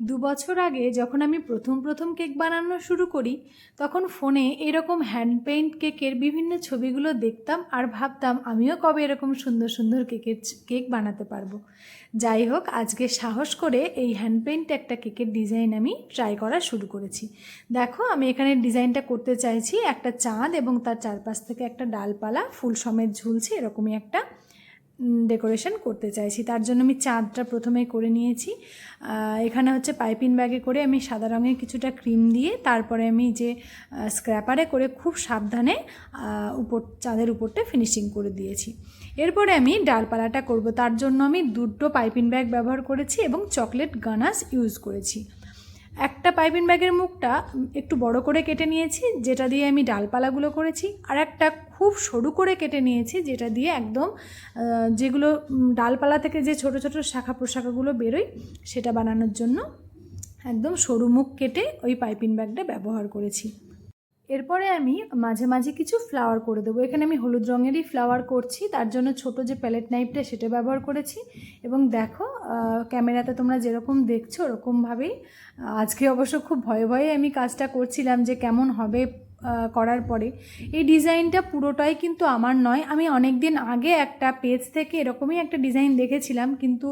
দু বছর আগে যখন আমি প্রথম প্রথম কেক বানানো শুরু করি, তখন ফোনে এরকম হ্যান্ড পেইন্ট কেকের বিভিন্ন ছবিগুলো দেখতাম আর ভাবতাম, আমিও কবে এরকম সুন্দর সুন্দর কেকের কেক বানাতে পারব? যাই হোক, আজকে সাহস করে এই হ্যান্ড পেইন্ট একটা কেকের ডিজাইন আমি ট্রাই করা শুরু করেছি। দেখো, আমি এখানে ডিজাইনটা করতে চাইছি একটা চাঁদ এবং তার চারপাশ থেকে একটা ডালপালা, ফুল সমেত ঝুলছে, এরকমই একটা ডেকোরেশন করতে চাইছি। তার জন্য আমি চাঁদটা প্রথমে করে নিয়েছি। এখানে হচ্ছে পাইপিং ব্যাগে করে আমি সাদা রঙের কিছুটা ক্রিম দিয়ে তারপরে আমি যে স্ক্র্যাপারে করে খুব সাবধানে উপর, চাঁদের উপরটা ফিনিশিং করে দিয়েছি। এরপরে আমি ডালপালাটা করব। তার জন্য আমি দুটো পাইপিং ব্যাগ ব্যবহার করেছি এবং চকলেট গানাস ইউজ করেছি। একটা পাইপিং ব্যাগের মুখটা একটু বড় করে কেটে নিয়েছি, যেটা দিয়ে আমি ডালপালাগুলো করেছি, আর একটা খুব সরু করে কেটে নিয়েছি, যেটা দিয়ে একদম যেগুলো ডালপালা থেকে যে ছোট ছোট শাখা প্রশাখাগুলো বেরোয়, সেটা বানানোর জন্য একদম সরু মুখ কেটে ওই পাইপিং ব্যাগটা ব্যবহার করেছি। এরপরে আমি মাঝে মাঝে কিছু ফ্লাওয়ার করে দেবো। এখানে আমি হলুদ রঙেরই ফ্লাওয়ার করছি, তার জন্য ছোট যে প্যালেট নাইফটা সেটা ব্যবহার করেছি। এবং দেখো ক্যামেরাতে তোমরা যেরকম দেখছ, ওরকমভাবেই আজকে অবশ্য খুব ভয়ে ভয়ে আমি কাজটা করছিলাম যে কেমন হবে করার পরে। এই ডিজাইনটা পুরোটাই কিন্তু আমার নয়। আমি অনেক দিন আগে একটা পেজ থেকে এরকমই একটা ডিজাইন দেখেছিলাম, কিন্তু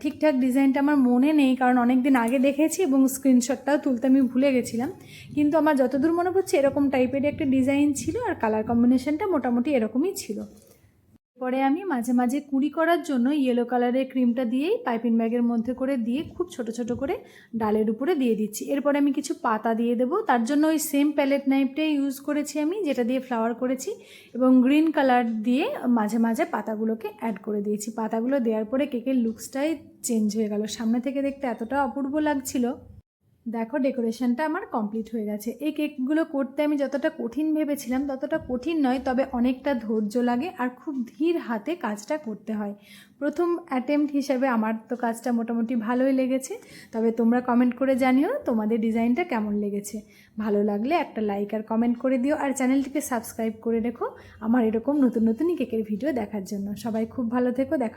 ঠিকঠাক ডিজাইনটা আমার মনে নেই, কারণ অনেক দিন আগে দেখেছি এবং স্ক্রিনশটটাও তুলতে আমি ভুলে গেছিলাম। কিন্তু আমার যতদূর মনে পড়ছে এরকম টাইপের একটা ডিজাইন ছিল আর কালার কম্বিনেশনটা মোটামুটি এরকমই ছিল। পরে আমি মাঝে মাঝে কুড়ি করার জন্য ইয়েলো কালারের ক্রিমটা দিয়েই পাইপিং ব্যাগের মধ্যে করে দিয়ে খুব ছোট ছোট করে ডালের উপরে দিয়ে দিচ্ছি। এরপরে আমি কিছু পাতা দিয়ে দেবো। তার জন্য ওই সেম প্যালেট নাইফটাই ইউজ করেছি আমি, যেটা দিয়ে ফ্লাওয়ার করেছি এবং গ্রিন কালার দিয়ে মাঝে মাঝে পাতাগুলোকে অ্যাড করে দিয়েছি। পাতাগুলো দেওয়ার পরে কেকের লুকসটাই চেঞ্জ হয়ে গেল। সামনে থেকে দেখতে এতটা অপূর্ব লাগছিল। দেখো ডেকোরেশনটা আমার কমপ্লিট হয়ে গেছে। এই কেকগুলো করতে আমি যতটা কঠিন ভেবেছিলাম, ততটা কঠিন নয়, তবে অনেকটা ধৈর্য লাগে আর খুব ধীর হাতে কাজটা করতে হয়। প্রথম অ্যাটেম্প্ট হিসেবে আমার তো কাজটা মোটামুটি ভালোই লেগেছে, তবে তোমরা কমেন্ট করে জানিও তোমাদের ডিজাইনটা কেমন লেগেছে। ভালো লাগলে একটা লাইক আর কমেন্ট করে দিও, আর চ্যানেলটিকে সাবস্ক্রাইব করে রেখো আমার এরকম নতুন নতুনই কেকের ভিডিও দেখার জন্য। সবাই খুব ভালো থেকো, দেখা